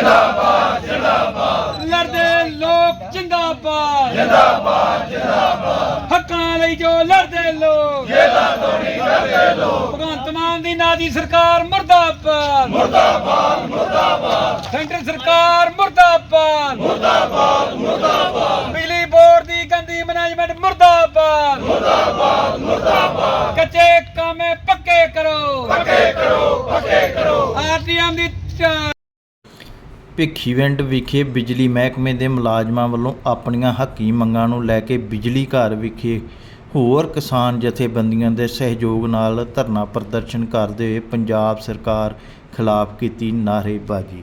ਜਿੰਦਾਬਾਦ ਜਿੰਦਾਬਾਦ। ਲੜਦੇ ਲੋਕ ਜਿੰਦਾਬਾਦ। ਜਿੰਦਾਬਾਦ ਜਿੰਦਾਬਾਦ। ਹੱਕਾਂ ਲਈ ਜੋ ਲੜਦੇ ਲੋਕ। ਜੇਲਾ ਤੋਂ ਨਹੀਂ ਲੜਦੇ ਲੋਕ। ਭਗਵੰਤ ਮਾਨ ਦੀ ਨਾਦੀ ਸਰਕਾਰ ਮੁਰਦਾਬਾਦ। ਮੁਰਦਾਬਾਦ ਮੁਰਦਾਬਾਦ। ਸੈਂਟਰ ਸਰਕਾਰ ਮੁਰਦਾਬਾਦ। ਮੁਰਦਾਬਾਦ ਮੁਰਦਾਬਾਦ। ਬਿਜਲੀ ਬੋਰਡ ਦੀ ਗੰਦੀ ਮੈਨੇਜਮੈਂਟ ਮੁਰਦਾਬਾਦ। ਮੁਰਦਾਬਾਦ ਮੁਰਦਾਬਾਦ। ਕੱਚੇ ਕਾਮੇ ਪੱਕੇ ਕਰੋ। ਪੱਕੇ ਕਰੋ ਪੱਕੇ ਕਰੋ। ਆਰਟੀਐਮ ਦੀ ਭਿੱਖੀਵਿੰਡ ਵਿਖੇ ਬਿਜਲੀ ਮਹਿਕਮੇ ਦੇ ਮੁਲਾਜ਼ਮਾਂ ਵੱਲੋਂ ਆਪਣੀਆਂ ਹੱਕੀ ਮੰਗਾਂ ਨੂੰ ਲੈ ਕੇ ਬਿਜਲੀ ਘਰ ਵਿਖੇ ਹੋਰ ਕਿਸਾਨ ਜਥੇਬੰਦੀਆਂ ਦੇ ਸਹਿਯੋਗ ਨਾਲ ਧਰਨਾ ਪ੍ਰਦਰਸ਼ਨ ਕਰਦੇ ਹੋਏ ਪੰਜਾਬ ਸਰਕਾਰ ਖਿਲਾਫ ਕੀਤੀ ਨਾਅਰੇਬਾਜ਼ੀ।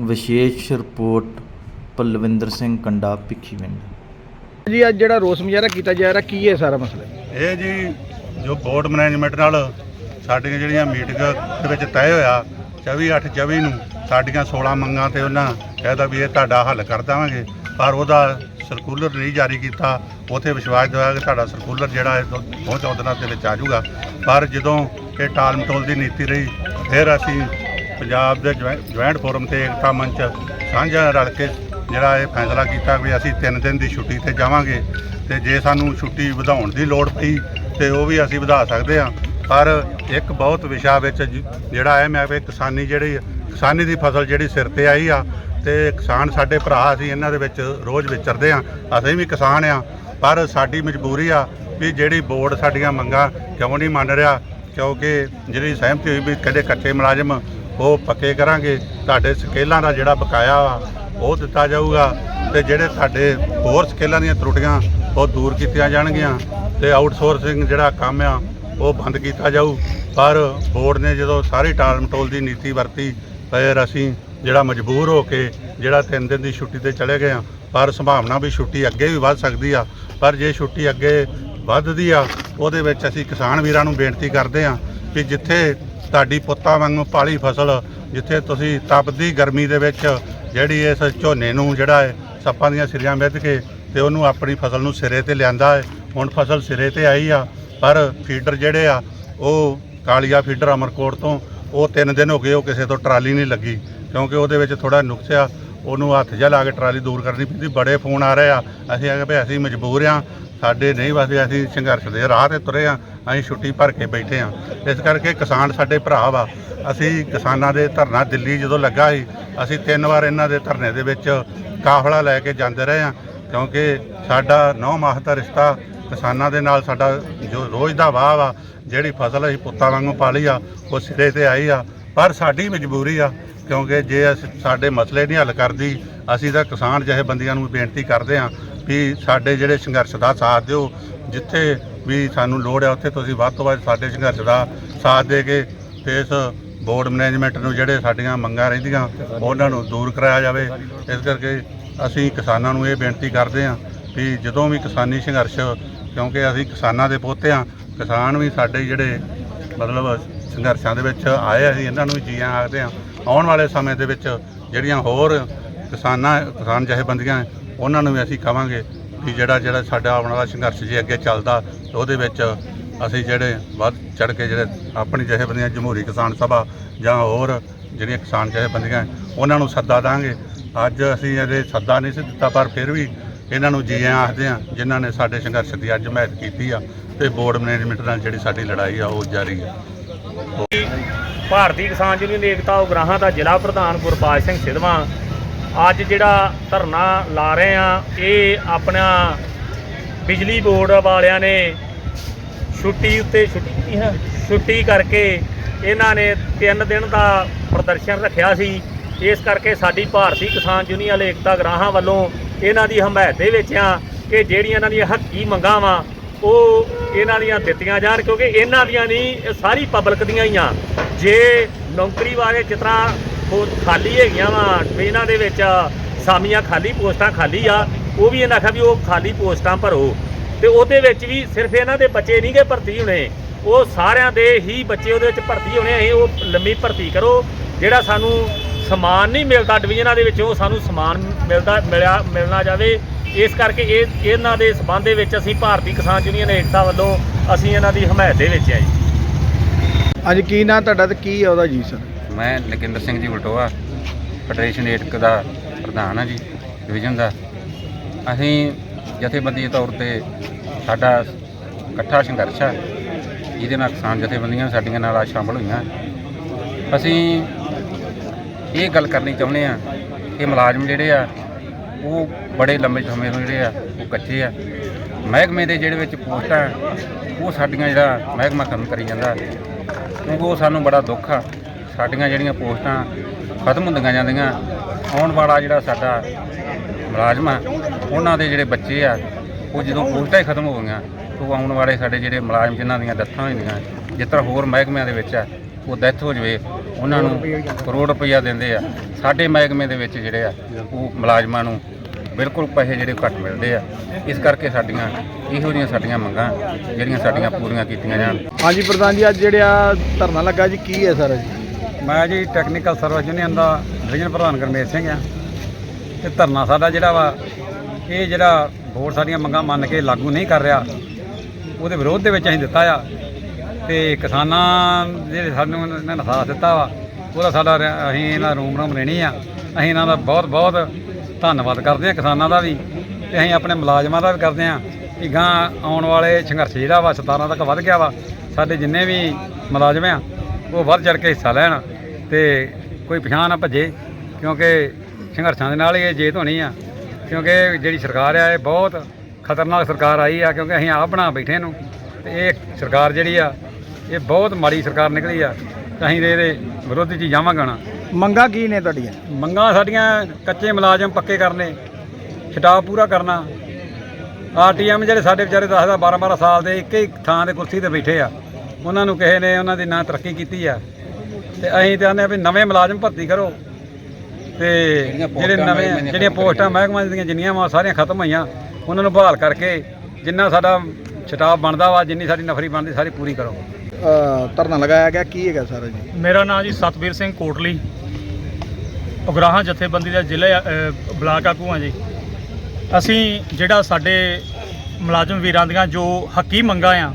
ਵਿਸ਼ੇਸ਼ ਰਿਪੋਰਟ ਪਲਵਿੰਦਰ ਸਿੰਘ ਕੰਡਾ ਭਿੱਖੀਵਿੰਡ ਜੀ ਅੱਜ ਜਿਹੜਾ ਰੋਸ ਮੁਜ਼ਾਹਰਾ ਕੀਤਾ ਜਾ ਰਿਹਾ ਕੀ ਹੈ ਸਾਰਾ ਮਸਲਾ ਇਹ ਜੀ ਜੋ ਬੋਰਡ ਮੈਨੇਜਮੈਂਟ ਨਾਲ ਸਾਡੀਆਂ ਜਿਹੜੀਆਂ ਮੀਟਿੰਗ ਦੇ ਵਿੱਚ ਤੈਅ ਹੋਇਆ 24 8 24 ਨੂੰ ਸਾਡੀਆਂ 16 ਮੰਗਾਂ ਤੇ ਉਹਨਾਂ ਕਹਿਦਾ ਵੀ ਇਹ ਤੁਹਾਡਾ ਹੱਲ ਕਰ ਦੇਵਾਂਗੇ। ਪਰ ਉਹਦਾ ਸਰਕੂਲਰ ਨਹੀਂ ਜਾਰੀ ਕੀਤਾ। ਉਥੇ ਵਿਸ਼ਵਾਸ ਦਿਵਾਇਆ ਕਿ ਤੁਹਾਡਾ ਸਰਕੂਲਰ ਜਿਹੜਾ ਹੈ ਦੋ ਚੌਦਾਂ ਦਿਨਾਂ ਦੇ ਵਿੱਚ ਆ ਜਾਊਗਾ। ਪਰ ਜਦੋਂ ਇਹ ਟਾਲ ਮਟੋਲ ਦੀ ਨੀਤੀ ਰਹੀ, ਫਿਰ ਅਸੀਂ ਪੰਜਾਬ ਦੇ ਜੁਆਇ- ਜੁਆਇੰਟ ਫੋਰਮ ਤੇ ਏਕਤਾ ਮੰਚ ਸਾਂਝਾ ਰਲ ਕੇ ਜਿਹੜਾ ਇਹ ਫੈਸਲਾ ਕੀਤਾ ਵੀ ਅਸੀਂ 3 ਦਿਨ ਦੀ ਛੁੱਟੀ ਤੇ ਜਾਵਾਂਗੇ ਤੇ ਜੇ ਸਾਨੂੰ ਛੁੱਟੀ ਵਧਾਉਣ ਦੀ ਲੋੜ ਪਈ ਤੇ ਉਹ ਵੀ ਅਸੀਂ ਵਧਾ ਸਕਦੇ ਹਾਂ। ਪਰ ਇੱਕ ਬਹੁਤ ਵਿਸ਼ਾ ਵਿੱਚ ਜ- ਜਿਹੜਾ ਹੈ, ਮੈਂ ਵੀ ਕਿਸਾਨੀ ਜਿਹੜੀ ਕਿਸਾਨੀ ਦੀ ਫਸਲ ਜਿਹੜੀ ਸਿਰ ਤੇ ਆਈ ਆ ਤੇ ਕਿਸਾਨ ਸਾਡੇ ਭਰਾ ਅਸੀਂ ਇਹਨਾਂ ਦੇ ਵਿੱਚ ਰੋਜ਼ ਵਿਚਰਦੇ ਆ, ਅਸੀਂ ਵੀ ਕਿਸਾਨ ਆ, ਪਰ ਸਾਡੀ ਮਜਬੂਰੀ ਆ ਵੀ ਜਿਹੜੀ ਬੋਰਡ ਸਾਡੀਆਂ ਮੰਗਾਂ ਕਿਉਂ ਨਹੀਂ ਮੰਨ ਰਿਹਾ, ਕਿਉਂਕਿ ਜਿਹੜੀ ਸਹਿਮਤੀ ਹੋਈ ਵੀ ਕਦੇ ਕੱਚੇ ਮੁਲਾਜ਼ਮ ਉਹ ਪੱਕੇ ਕਰਾਂਗੇ, ਤੁਹਾਡੇ ਸਕੇਲਾਂ ਦਾ ਜਿਹੜਾ ਬਕਾਇਆ ਵਾ, ਉਹ ਦਿੱਤਾ ਜਾਊਗਾ ਤੇ ਜਿਹੜੇ ਸਾਡੇ ਹੋਰ ਸਕੇਲਾਂ ਦੀਆਂ ਤਰੁੱਟੀਆਂ ਉਹ ਦੂਰ ਕੀਤੀਆਂ ਜਾਣਗੀਆਂ ਤੇ ਆਊਟਸੋਰਸਿੰਗ ਜਿਹੜਾ ਕੰਮ ਆ ਉਹ ਬੰਦ ਕੀਤਾ ਜਾਊ, ਪਰ ਬੋਰਡ ਨੇ ਜਦੋਂ ਸਾਰੀ ਟਾਲ ਮਟੋਲ ਦੀ ਨੀਤੀ ਵਰਤੀ ਫਿਰ ਅਸੀਂ ਜਿਹੜਾ ਮਜਬੂਰ ਹੋ ਕੇ ਜਿਹੜਾ 3 ਦਿਨ ਦੀ ਛੁੱਟੀ ਤੇ ਚਲੇ ਗਏ ਆ ਪਰ ਸੰਭਾਵਨਾ ਵੀ ਛੁੱਟੀ ਅੱਗੇ ਵੀ ਵੱਧ ਸਕਦੀ ਆ। ਪਰ ਜੇ ਛੁੱਟੀ ਅੱਗੇ ਵੱਧਦੀ ਆ, ਉਹਦੇ ਵਿੱਚ ਅਸੀਂ ਕਿਸਾਨ ਵੀਰਾਂ ਨੂੰ ਬੇਨਤੀ ਕਰਦੇ ਆ ਕਿ ਜਿੱਥੇ ਤੁਹਾਡੀ ਪੁੱਤਾਂ ਵਾਂਗੂ ਪਾਲੀ ਫਸਲ, ਜਿੱਥੇ ਤੁਸੀਂ ਤਪਦੀ ਗਰਮੀ ਦੇ ਵਿੱਚ ਜਿਹੜੀ ਇਸ ਝੋਨੇ ਨੂੰ ਜਿਹੜਾ ਹੈ, ਸੱਪਾਂ ਦੀਆਂ ਸਿਰੀਆਂ ਮਿੱਧ ਕੇ ਤੇ ਉਹਨੂੰ ਆਪਣੀ ਫਸਲ ਨੂੰ ਸਿਰੇ ਤੇ ਲਿਆਂਦਾ ਹੈ। ਹੁਣ ਫਸਲ ਸਿਰੇ ਤੇ ਆਈ ਆ, ਪਰ ਫੀਡਰ ਜਿਹੜੇ ਆ, ਉਹ ਕਾਲੀਆ ਫੀਡਰ ਅਮਰਕੋਟ ਤੋਂ ਉਹ 3 ਦਿਨ ਹੋ ਗਏ, ਉਹ ਕਿਸੇ ਤੋਂ ਟਰਾਲੀ ਨਹੀਂ ਲੱਗੀ, ਕਿਉਂਕਿ ਉਹਦੇ ਵਿੱਚ ਥੋੜਾ ਨੁਕਸ ਆ ਉਹਨੂੰ ਹੱਥ ਜਿਹਾ ਲਾ ਕੇ ਟਰਾਲੀ ਦੂਰ ਕਰਨੀ ਪੈਂਦੀ, ਬੜੇ ਫੋਨ ਆ ਰਹੇ ਆ, ਅਸੀਂ ਆਖਿਆ ਵੀ ਅਸੀਂ ਮਜਬੂਰ ਆ, ਸਾਡੇ ਨਹੀਂ ਵਸਦੇ, ਅਸੀਂ ਸੰਘਰਸ਼ ਦੇ ਰਾਹ ਤੇ ਤੁਰੇ ਆ, ਅਸੀਂ ਛੁੱਟੀ ਭਰ ਕੇ ਬੈਠੇ ਆ। ਇਸ ਕਰਕੇ ਕਿਸਾਨ ਸਾਡੇ ਭਰਾ ਵਾ, ਅਸੀਂ ਕਿਸਾਨਾਂ ਦੇ ਧਰਨਾ ਦਿੱਲੀ ਜਦੋਂ ਲੱਗਾ ਸੀ, ਅਸੀਂ ਤਿੰਨ ਵਾਰ ਇਹਨਾਂ ਦੇ ਧਰਨੇ ਦੇ ਵਿੱਚ ਕਾਫਲਾ ਲੈ ਕੇ ਜਾਂਦੇ ਰਹੇ ਆ, ਕਿਉਂਕਿ ਸਾਡਾ ਨੌ ਮਾਹ ਦਾ ਰਿਸ਼ਤਾ ਕਿਸਾਨਾਂ ਦੇ ਨਾਲ ਸਾਡਾ ਜੋ ਰੋਜ਼ ਦਾ ਵਾਹ ਵਾ, ਜਿਹੜੀ ਫਸਲ ਅਸੀਂ ਪੁੱਤਾਂ ਵਾਂਗੂ ਪਾਲੀ ਆ, ਉਹ ਸਿਰੇ ਤੇ ਆਈ ਆ। ਪਰ ਸਾਡੀ ਮਜਬੂਰੀ ਆ, ਕਿਉਂਕਿ ਜੇ ਅਸੀਂ ਸਾਡੇ ਮਸਲੇ ਨਹੀਂ ਹੱਲ ਕਰਦੀ, ਅਸੀਂ ਤਾਂ ਕਿਸਾਨ ਜਿਹੇ ਬੰਦੀਆਂ ਨੂੰ ਬੇਨਤੀ ਕਰਦੇ ਹਾਂ ਵੀ ਸਾਡੇ ਜਿਹੜੇ ਸੰਘਰਸ਼ ਦਾ ਸਾਥ ਦਿਓ। ਜਿੱਥੇ ਵੀ ਸਾਨੂੰ ਲੋੜ ਹੈ ਉੱਥੇ ਤੁਸੀਂ ਵੱਧ ਤੋਂ ਵੱਧ ਸਾਡੇ ਸੰਘਰਸ਼ ਦਾ ਸਾਥ ਦੇ ਕੇ ਤੇ ਇਸ ਬੋਰਡ ਮੈਨੇਜਮੈਂਟ ਨੂੰ ਜਿਹੜੇ ਸਾਡੀਆਂ ਮੰਗਾਂ ਰਹਿੰਦੀਆਂ, ਉਹਨਾਂ ਨੂੰ ਦੂਰ ਕਰਾਇਆ ਜਾਵੇ। ਇਸ ਕਰਕੇ ਅਸੀਂ ਕਿਸਾਨਾਂ ਨੂੰ ਇਹ ਬੇਨਤੀ ਕਰਦੇ ਹਾਂ ਵੀ ਜਦੋਂ ਵੀ ਕਿਸਾਨੀ ਸੰਘਰਸ਼, ਕਿਉਂਕਿ ਅਸੀਂ ਕਿਸਾਨਾਂ ਦੇ ਪੋਤੇ ਹਾਂ, ਕਿਸਾਨ ਵੀ ਸਾਡੇ ਜਿਹੜੇ ਮਤਲਬ ਸੰਘਰਸ਼ਾਂ ਦੇ ਵਿੱਚ ਆਏ ਅਸੀਂ ਇਹਨਾਂ ਨੂੰ ਵੀ ਜੀਆਂ ਆਖਦੇ ਹਾਂ। ਆਉਣ ਵਾਲੇ ਸਮੇਂ ਦੇ ਵਿੱਚ ਜਿਹੜੀਆਂ ਹੋਰ ਕਿਸਾਨਾਂ, ਕਿਸਾਨ ਜਥੇਬੰਦੀਆਂ ਉਹਨਾਂ ਨੂੰ ਵੀ ਅਸੀਂ ਕਹਾਂਗੇ ਕਿ ਜਿਹੜਾ ਜਿਹੜਾ ਸਾਡਾ ਆਉਣ ਵਾਲਾ ਸੰਘਰਸ਼ ਜੇ ਅੱਗੇ ਚੱਲਦਾ ਉਹਦੇ ਵਿੱਚ ਅਸੀਂ ਜਿਹੜੇ ਵੱਧ ਚੜ ਕੇ ਜਿਹੜੇ ਆਪਣੀ ਜਥੇਬੰਦੀਆਂ, ਜਮਹੂਰੀ ਕਿਸਾਨ ਸਭਾ ਜਾਂ ਹੋਰ ਜਿਹੜੀਆਂ ਕਿਸਾਨ ਜਥੇਬੰਦੀਆਂ ਉਹਨਾਂ ਨੂੰ ਸੱਦਾ ਦਾਂਗੇ। ਅੱਜ ਅਸੀਂ ਇਹਦੇ ਸੱਦਾ ਨਹੀਂ ਸੀ ਦਿੱਤਾ, ਪਰ ਫਿਰ ਵੀ ਇਹਨਾਂ ਨੂੰ ਜੀ ਆਖਦੇ ਆ, ਜਿਨ੍ਹਾਂ ਨੇ ਸਾਡੇ ਸੰਘਰਸ਼ ਦੀ ਅੱਜ ਹਮਾਇਤ ਕੀਤੀ ਆ ਤੇ ਬੋਰਡ ਮੈਨੇਜਮੈਂਟ ਨਾਲ ਜਿਹੜੀ ਸਾਡੀ ਲੜਾਈ ਆ, ਉਹ ਜਾਰੀ ਆ। ਭਾਰਤੀ ਕਿਸਾਨ ਯੂਨੀਅਨ ਏਕਤਾ ਉਗਰਾਹਾਂ ਦਾ ਜ਼ਿਲ੍ਹਾ ਪ੍ਰਧਾਨ ਗੁਰਪਾਲ ਸਿੰਘ ਸਿੱਧਵਾਂ ਅੱਜ ਜਿਹੜਾ ਧਰਨਾ ਲਾ ਰਹੇ ਆ, ਇਹ ਆਪਣਾ ਬਿਜਲੀ ਬੋਰਡ ਵਾਲਿਆਂ ਨੇ ਛੁੱਟੀ ਉੱਤੇ ਛੁੱਟੀ ਛੁੱਟੀ ਕਰਕੇ ਇਹਨਾਂ ਨੇ 3 ਦਿਨ ਦਾ ਪ੍ਰਦਰਸ਼ਨ ਰੱਖਿਆ ਸੀ। ਇਸ ਕਰਕੇ ਸਾਡੀ ਭਾਰਤੀ ਕਿਸਾਨ ਯੂਨੀਅਨ ਏਕਤਾ ਗਰਾਹਾਂ ਵੱਲੋਂ ਇਹਨਾਂ ਦੀ ਹਮਾਇਤ ਦੇ ਵਿੱਚ ਆ ਕਿ ਜਿਹੜੀਆਂ ਇਹਨਾਂ ਦੀਆਂ ਹੱਕੀ ਮੰਗਾਂ ਵਾ ਉਹ ਇਹਨਾਂ ਦੀਆਂ ਦਿੱਤੀਆਂ ਜਾਣ ਕਿਉਂਕਿ ਇਹਨਾਂ ਦੀਆਂ ਨਹੀਂ, ਇਹ ਸਾਰੀ ਪਬਲਿਕ ਦੀਆਂ ਹੀ ਆ। ਜੇ ਨੌਕਰੀ ਵਾਲੇ ਜਿਸ ਤਰ੍ਹਾਂ ਉਹ ਖਾਲੀ ਹੈਗੀਆਂ ਵਾ ਵੀ ਇਹਨਾਂ ਦੇ ਵਿੱਚ ਸਾਮੀਆਂ ਖਾਲੀ, ਪੋਸਟਾਂ ਖਾਲੀ ਆ, ਉਹ ਵੀ ਇਹਨਾਂ ਆਖਿਆ ਵੀ ਉਹ ਖਾਲੀ ਪੋਸਟਾਂ ਭਰੋ। ਤੇ ਉਹਦੇ ਵਿੱਚ ਵੀ ਸਿਰਫ ਇਹਨਾਂ ਦੇ ਬੱਚੇ ਨਹੀਂਗੇ ਭਰਤੀ ਹੋਣੇ। ਉਹ ਸਾਰਿਆਂ ਦੇ ਹੀ ਬੱਚੇ ਉਹਦੇ ਵਿੱਚ ਭਰਤੀ ਹੋਣੇ, ਅਸੀਂ ਉਹ ਲੰਮੀ ਭਰਤੀ ਕਰੋ, ਜਿਹੜਾ ਸਾਨੂੰ ਸਮਾਨ ਨਹੀਂ ਮਿਲਦਾ ਡਿਵੀਜ਼ਨਾਂ ਦੇ ਵਿੱਚੋਂ ਸਾਨੂੰ ਸਮਾਨ ਮਿਲਦਾ ਮਿਲਿਆ ਮਿਲਣਾ ਜਾਵੇ। ਇਸ ਕਰਕੇ ਇਹ ਇਹਨਾਂ ਦੇ ਸਬੰਧ ਦੇ ਵਿੱਚ ਅਸੀਂ ਭਾਰਤੀ ਕਿਸਾਨ ਯੂਨੀਅਨ ਏਕਤਾ ਵੱਲੋਂ ਅਸੀਂ ਇਹਨਾਂ ਦੀ ਹਮਾਇਤ ਦੇ ਵਿੱਚ ਆ ਜੀ ਅੱਜ ਕੀ ਨਾਂ ਤੁਹਾਡਾ ਤੇ ਕੀ ਹੈ ਉਹਦਾ ਜੀ ਸਰ? ਮੈਂ ਲਖਿੰਦਰ ਸਿੰਘ ਜੀ ਵਲਟੋਆ ਫੈਡਰੇਸ਼ਨ ਏਟਕ ਦਾ ਪ੍ਰਧਾਨ ਹਾਂ ਜੀ ਡਿਵੀਜ਼ਨ ਦਾ। ਅਸੀਂ ਜਥੇਬੰਦੀ ਦੇ ਤੌਰ ਤੇ ਸਾਡਾ ਇਕੱਠਾ ਸੰਘਰਸ਼ ਹੈ ਜਿਹਦੇ ਨਾਲ ਕਿਸਾਨ ਜਥੇਬੰਦੀਆਂ ਸਾਡੀਆਂ ਨਾਲ ਅੱਜ ਸ਼ਾਮਲ ਹੋਈਆਂ। ਅਸੀਂ ਇਹ ਗੱਲ ਕਰਨੀ ਚਾਹੁੰਦੇ ਆ ਕਿ ਮੁਲਾਜ਼ਮ ਜਿਹੜੇ ਆ, ਉਹ ਬੜੇ ਲੰਬੇ ਸਮੇਂ ਤੋਂ ਜਿਹੜੇ ਆ, ਉਹ ਕੱਚੇ ਆ। ਮਹਿਕਮੇ ਦੇ ਜਿਹੜੇ ਵਿੱਚ ਪੋਸਟਾਂ ਉਹ ਸਾਡੀਆਂ ਜਿਹੜਾ ਮਹਿਕਮਾ ਕੰਮ ਕਰੀ ਜਾਂਦਾ। ਕਿਉਂਕਿ ਉਹ ਸਾਨੂੰ ਬੜਾ ਦੁੱਖ ਆ। ਸਾਡੀਆਂ ਜਿਹੜੀਆਂ ਪੋਸਟਾਂ ਖਤਮ ਹੁੰਦੀਆਂ ਜਾਂਦੀਆਂ, ਆਉਣ ਵਾਲਾ ਜਿਹੜਾ ਸਾਡਾ ਮੁਲਾਜ਼ਮ ਆ, ਉਹਨਾਂ ਦੇ ਜਿਹੜੇ ਬੱਚੇ ਆ, ਉਹ ਜਦੋਂ ਪੋਸਟਾਂ ਹੀ ਖਤਮ ਹੋ ਗਈਆਂ ਤਾਂ ਆਉਣ ਵਾਲੇ ਸਾਡੇ ਜਿਹੜੇ ਮੁਲਾਜ਼ਮ ਜਿਨ੍ਹਾਂ ਦੀਆਂ ਡੈਥਾਂ ਹੋਈਆਂ, ਜਿਸ ਤਰ੍ਹਾਂ ਹੋਰ ਮਹਿਕਮਿਆਂ ਦੇ ਵਿੱਚ ਆ ਉਹ ਡੈਥ ਹੋ ਜਵੇ ਉਹਨਾਂ ਨੂੰ ਕਰੋੜ ਰੁਪਈਆ ਦਿੰਦੇ ਆ। ਸਾਡੇ ਮਹਿਕਮੇ ਦੇ ਵਿੱਚ ਜਿਹੜੇ ਆ ਉਹ ਮੁਲਾਜ਼ਮਾਂ ਨੂੰ ਬਿਲਕੁਲ ਪੈਸੇ ਜਿਹੜੇ ਘੱਟ ਮਿਲਦੇ ਆ। ਇਸ ਕਰਕੇ ਸਾਡੀਆਂ ਇਹੋ ਜਿਹੀਆਂ ਸਾਡੀਆਂ ਮੰਗਾਂ ਜਿਹੜੀਆਂ ਸਾਡੀਆਂ ਪੂਰੀਆਂ ਕੀਤੀਆਂ ਜਾਣ। ਹਾਂਜੀ ਪ੍ਰਧਾਨ ਜੀ ਅੱਜ ਜਿਹੜਾ ਧਰਨਾ ਲੱਗਾ ਜੀ ਕੀ ਹੈ ਸਾਰਾ ਜੀ? ਮੈਂ ਜੀ ਟੈਕਨੀਕਲ ਸਰਵਿਸ ਯੂਨੀਅਨ ਦਾ ਡਿਵੀਜ਼ਨ ਪ੍ਰਧਾਨ ਗੁਰਮੇਲ ਸਿੰਘ ਆ। ਤੇ ਧਰਨਾ ਸਾਡਾ ਜਿਹੜਾ ਵਾ ਇਹ ਜਿਹੜਾ ਬੋਰਡ ਸਾਡੀਆਂ ਮੰਗਾਂ ਮੰਨ ਕੇ ਲਾਗੂ ਨਹੀਂ ਕਰ ਰਿਹਾ ਉਹਦੇ ਵਿਰੋਧ ਦੇ ਵਿੱਚ ਅਸੀਂ ਦਿੱਤਾ ਆ। ਤੇ ਕਿਸਾਨਾਂ ਜਿਹੜੇ ਸਾਨੂੰ ਇਹਨਾਂ ਨੇ ਸਾਥ ਦਿੱਤਾ ਵਾ, ਉਹਦਾ ਸਾਡਾ ਰ- ਅਸੀਂ ਇਹਨਾਂ ਰੂਮ ਰੂਮ ਲੈਣੀ ਆ। ਅਸੀਂ ਇਹਨਾਂ ਦਾ ਬਹੁਤ ਬਹੁਤ ਧੰਨਵਾਦ ਕਰਦੇ ਆ ਕਿਸਾਨਾਂ ਦਾ ਵੀ ਤੇ ਅਸੀਂ ਆਪਣੇ ਮੁਲਾਜ਼ਮਾਂ ਦਾ ਵੀ ਕਰਦੇ ਆ ਕਿ ਗਾਂ ਆਉਣ ਵਾਲੇ ਸੰਘਰਸ਼ ਜਿਹੜਾ ਵਾ 17 ਤੱਕ ਵੱਧ ਗਿਆ ਵਾ, ਸਾਡੇ ਜਿੰਨੇ ਵੀ ਮੁਲਾਜ਼ਮ ਆ, ਉਹ ਵੱਧ ਚੜ ਕੇ ਹਿੱਸਾ ਲੈਣ ਤੇ ਕੋਈ ਪਛਾਣ ਨਾ ਭੱਜੇ, ਕਿਉਂਕਿ ਸੰਘਰਸ਼ਾਂ ਦੇ ਨਾਲ ਹੀ ਇਹ ਜੇਤ ਹੋਣੀ ਆ। ਕਿਉਂਕਿ ਜਿਹੜੀ ਸਰਕਾਰ ਆ, ਇਹ ਬਹੁਤ ਖਤਰਨਾਕ ਸਰਕਾਰ ਆਈ ਆ, ਕਿਉਂਕਿ ਅਸੀਂ ਆਪ ਬਣਾ ਬੈਠੇ ਨੂੰ ਤੇ ਇਹ ਸਰਕਾਰ ਜਿਹੜੀ ਆ ਇਹ ਬਹੁਤ ਮਾੜੀ ਸਰਕਾਰ ਨਿਕਲੀ ਆ ਅਸੀਂ ਤੇ ਇਹਦੇ ਵਿਰੋਧ 'ਚ ਜਾਵਾਂਗੇ ਹੁਣ। ਮੰਗਾਂ ਕੀ ਨੇ ਤੁਹਾਡੀਆਂ? ਮੰਗਾਂ ਸਾਡੀਆਂ ਕੱਚੇ ਮੁਲਾਜ਼ਮ ਪੱਕੇ ਕਰਨੇ ਛਟਾਵ ਪੂਰਾ ਕਰਨਾ। ਆਰਟੀਐਮ ਜਿਹੜੇ ਸਾਡੇ ਵਿਚਾਰੇ 10 ਦਾ 12 12 ਸਾਲ ਦੇ ਇੱਕ ਹੀ ਥਾਂ ਤੇ ਕੁਰਸੀ ਤੇ ਬੈਠੇ ਆ। ਉਹਨਾਂ ਨੂੰ ਕਿਸੇ ਨੇ ਉਹਨਾਂ ਦੀ ਨਾ ਤਰੱਕੀ ਕੀਤੀ ਆ। ਤੇ ਅਸੀਂ ਤੇ ਆਨੇ ਆ ਵੀ ਨਵੇਂ ਮੁਲਾਜ਼ਮ ਭਰਤੀ ਕਰੋ। ਤੇ ਜਿਹੜੇ ਨਵੇਂ ਜਿਹੜੀਆਂ ਪੋਸਟਾਂ ਮਹਿਕਮਾ ਦੀਆਂ ਜਿੰਨੀਆਂ ਵਾ ਸਾਰੀਆਂ ਖਤਮ ਹੋਈਆਂ। ਉਹਨਾਂ ਨੂੰ ਬਹਾਲ ਕਰਕੇ ਜਿੰਨਾ ਸਾਡਾ ਛਟਾਵ ਬਣਦਾ ਵਾ ਜਿੰਨੀ ਸਾਡੀ ਨਫਰੀ ਬਣਦੀ ਸਾਰੀ ਪੂਰੀ ਕਰੋ। ਅ, ਧਰਨਾ ਲਗਾਇਆ ਗਿਆ ਕੀ ਹੈਗਾ ਸਾਰਾ ਜੀ? ਮੇਰਾ ਨਾਮ ਜੀ ਸਤਵੀਰ ਸਿੰਘ ਕੋਟਲੀ। ਉਗਰਾਹਾਂ ਜਥੇਬੰਦੀ ਦਾ ਜ਼ਿਲ੍ਹੇ ਅ, ਬਲਾਕ ਆਗੂ ਹਾਂ ਜੀ। ਅਸੀਂ ਜਿਹੜਾ ਸਾਡੇ ਮੁਲਾਜ਼ਮ ਵੀਰਾਂ ਦੀਆਂ ਜੋ ਹੱਕੀ ਮੰਗਾਂ ਆ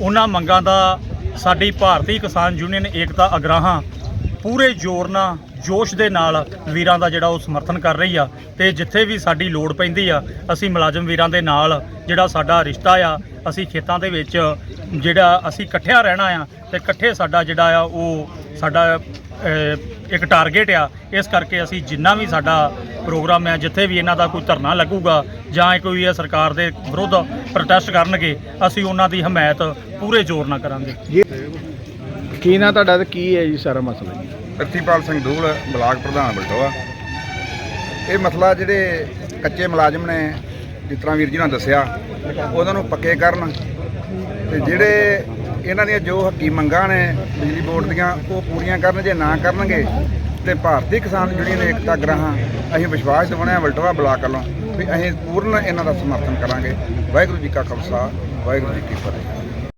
ਉਹਨਾਂ ਮੰਗਾਂ ਦਾ ਸਾਡੀ ਭਾਰਤੀ ਕਿਸਾਨ ਯੂਨੀਅਨ ਏਕਤਾ ਅਗਰਾਹਾਂ ਪੂਰੇ ਜ਼ੋਰ ਨਾਲ ਜੋਸ਼ ਦੇ ਨਾਲ ਵੀਰਾਂ ਦਾ ਜਿਹੜਾ ਉਹ ਸਮਰਥਨ ਕਰ ਰਹੀ ਆ ਤੇ ਜਿੱਥੇ ਵੀ ਸਾਡੀ ਲੋੜ ਪੈਂਦੀ ਆ, ਅਸੀਂ ਮੁਲਾਜ਼ਮ ਵੀਰਾਂ ਦੇ ਨਾਲ ਜਿਹੜਾ ਸਾਡਾ ਰਿਸ਼ਤਾ ਆ, ਅਸੀਂ ਖੇਤਾਂ ਦੇ ਵਿੱਚ ਜਿਹੜਾ ਅਸੀਂ ਇਕੱਠਿਆਂ ਰਹਿਣਾ ਆ ਤੇ ਇਕੱਠੇ ਸਾਡਾ ਜਿਹੜਾ ਆ ਉਹ ਸਾਡਾ ਇੱਕ ਟਾਰਗੇਟ ਆ, ਇਸ ਕਰਕੇ ਅਸੀਂ ਜਿੰਨਾ ਵੀ ਸਾਡਾ ਪ੍ਰੋਗਰਾਮ ਹੈ ਜਿੱਥੇ ਵੀ ਇਹਨਾਂ ਦਾ ਕੋਈ ਧਰਨਾ ਲੱਗੂਗਾ ਜਾਂ ਕੋਈ ਇਹ ਸਰਕਾਰ ਦੇ ਵਿਰੁੱਧ ਪ੍ਰੋਟੈਸਟ ਕਰਨਗੇ, ਅਸੀਂ ਉਹਨਾਂ ਦੀ ਹਮਾਇਤ ਪੂਰੇ ਜ਼ੋਰ ਨਾਲ ਕਰਾਂਗੇ। ਕੀ ਨਾ ਤੁਹਾਡਾ ਤੇ ਕੀ ਹੈ ਜੀ ਸਾਰਾ ਮਸਲਾ? ਜੀ ਪ੍ਰਿਥੀਪਾਲ ਸਿੰਘ ਦੂਲ, ਬਲਾਕ ਪ੍ਰਧਾਨ ਬਲਟੋਆ। ਇਹ ਮਸਲਾ ਜਿਹੜੇ ਕੱਚੇ ਮੁਲਾਜ਼ਮ ਨੇ, ਜਿਸ ਤਰ੍ਹਾਂ ਵੀਰ ਜੀ ਨੇ ਦੱਸਿਆ, ਉਹਨਾਂ ਨੂੰ ਪੱਕੇ ਕਰਨ ਤੇ ਜਿਹੜੇ ਇਹਨਾਂ ਦੀਆਂ ਜੋ ਹੱਕੀ ਮੰਗਾਂ ਨੇ ਬਿਜਲੀ ਬੋਰਡ ਦੀਆਂ, ਉਹ ਪੂਰੀਆਂ ਕਰਨ ਜੇ ਨਾ ਕਰਨਗੇ ਤੇ ਭਾਰਤੀ ਕਿਸਾਨ ਯੂਨੀਅਨ ਏਕਤਾ ਗ੍ਰਾਹਾਂ ਅਸੀਂ ਵਿਸ਼ਵਾਸ ਦਿਵਾਉਣਾ ਬਲਟੋਆ ਬਲਾਕ ਵੱਲੋਂ ਵੀ ਅਸੀਂ ਪੂਰਨ ਇਹਨਾਂ ਦਾ ਸਮਰਥਨ ਕਰਾਂਗੇ। ਵਾਹਿਗੁਰੂ ਜੀ ਕਾ ਖਾਲਸਾ, ਵਾਹਿਗੁਰੂ ਜੀ ਕੀ ਫਤਿਹ।